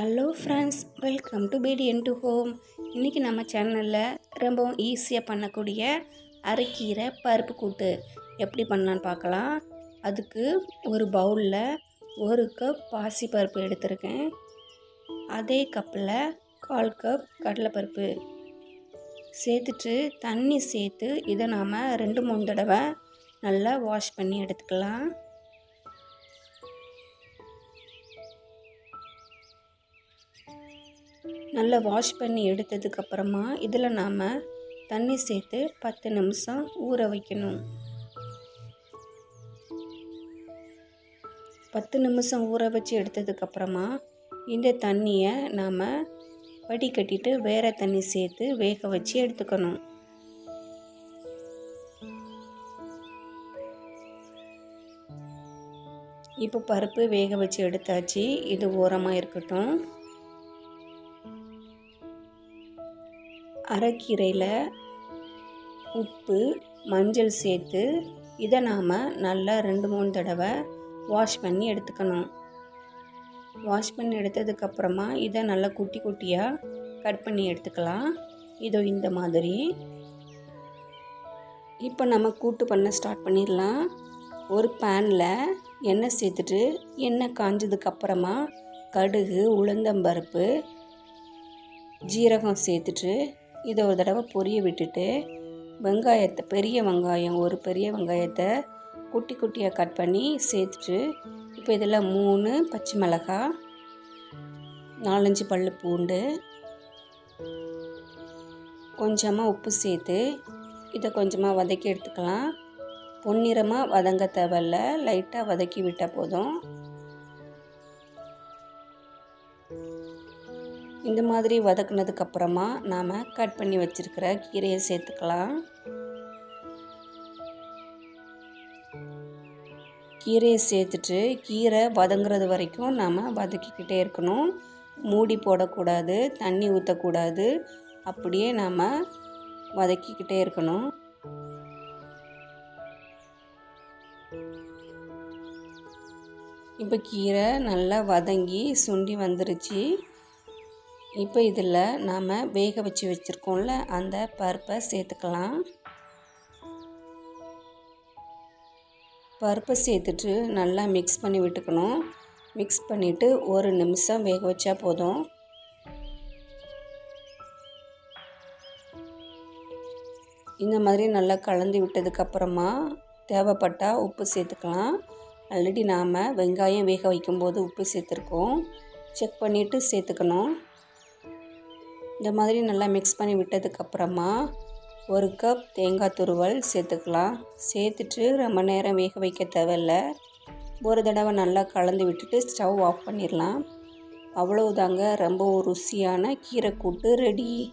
Hello friends welcome to பேடி என் to home இன்றைக்கி நம்ம சேனலில் ரொம்பவும் ஈஸியாக பண்ணக்கூடிய அரைக்கீரை பருப்பு கூட்டு எப்படி பண்ணலான்னு பார்க்கலாம். அதுக்கு ஒரு பவுலில் ஒரு கப் பாசிப்பருப்பு எடுத்திருக்கேன். அதே கப்பில் கால் கப் கடலைப்பருப்பு. சேர்த்துட்டு தண்ணி சேர்த்து இதை நாம் ரெண்டு மூணு தடவை நல்லா வாஷ் பண்ணி எடுத்துக்கலாம். நல்லா வாஷ் பண்ணி எடுத்ததுக்கப்புறமா இதில் நாம் தண்ணி சேர்த்து பத்து நிமிஷம் ஊற வைக்கணும். பத்து நிமிஷம் ஊற வச்சு எடுத்ததுக்கப்புறமா இந்த தண்ணியை நாம் வடிகட்டிட்டு வேறு தண்ணி சேர்த்து வேக வச்சு எடுத்துக்கணும். இப்போ பருப்பு வேக வச்சு எடுத்தாச்சு. இது ஓரமாக இருக்கட்டும். அரைக்கீரையில் உப்பு மஞ்சள் சேர்த்து இதை நாம் நல்லா ரெண்டு மூணு தடவை வாஷ் பண்ணி எடுத்துக்கணும். வாஷ் பண்ணி எடுத்ததுக்கப்புறமா இதை நல்லா குட்டி குட்டியாக கட் பண்ணி எடுத்துக்கலாம். இதோ இந்த மாதிரி. இப்போ நம்ம கூட்டு பண்ண ஸ்டார்ட் பண்ணிடலாம். ஒரு பேனில் எண்ணெய் சேர்த்துட்டு எண்ணெய் காஞ்சதுக்கப்புறமா கடுகு உளுந்தம்பருப்பு ஜீரகம் சேர்த்துட்டு இதை ஒரு தடவை பொரிய விட்டுட்டு வெங்காயத்தை பெரிய வெங்காயம் ஒரு பெரிய வெங்காயத்தை குட்டி குட்டியாக கட் பண்ணி சேர்த்துட்டு இப்போ இதில் மூணு பச்சை மிளகாய் நாலஞ்சு பல் பூண்டு கொஞ்சமாக உப்பு சேர்த்து இதை கொஞ்சமாக வதக்கி எடுத்துக்கலாம். பொன்னிறமாக வதங்க தேவையில்ல லைட்டாக வதக்கி விட்டால் போதும். இந்த மாதிரி வதக்குனதுக்கப்புறமா நாம் கட் பண்ணி வச்சுருக்கிற கீரையை சேர்த்துக்கலாம். கீரையை சேர்த்துட்டு கீரை வதங்குறது வரைக்கும் நாம் வதக்கிக்கிட்டே இருக்கணும். மூடி போடக்கூடாது தண்ணி ஊற்றக்கூடாது அப்படியே நாம் வதக்கிக்கிட்டே இருக்கணும். இப்போ கீரை நல்லா வதங்கி சுண்டி வந்துருச்சு. இப்போ இதில் நாம் வேக வச்சு வச்சுருக்கோம்ல அந்த பருப்பை சேர்த்துக்கலாம். பருப்பை சேர்த்துட்டு நல்லா மிக்ஸ் பண்ணி விட்டுக்கணும். மிக்ஸ் பண்ணிவிட்டு ஒரு நிமிஷம் வேக வச்சா போதும். இந்த மாதிரி நல்லா கலந்து விட்டதுக்கப்புறமா தேவைப்பட்டால் உப்பு சேர்த்துக்கலாம். ஆல்ரெடி நாம் வெங்காயம் வேக வைக்கும்போது உப்பு சேர்த்துருக்கோம். செக் பண்ணிவிட்டு சேர்த்துக்கணும். இந்த மாதிரி நல்லா மிக்ஸ் பண்ணி விட்டதுக்கப்புறமா ஒரு கப் தேங்காய் துருவல் சேர்த்துக்கலாம். சேர்த்துட்டு ரொம்ப நேரம் வேக வைக்க தேவையில்ல. ஒரு தடவை நல்லா கலந்து விட்டுட்டு ஸ்டவ் ஆஃப் பண்ணிடலாம். அவ்வளவுதாங்க. ரொம்ப ருசியான கீரை கூட்டு ரெடி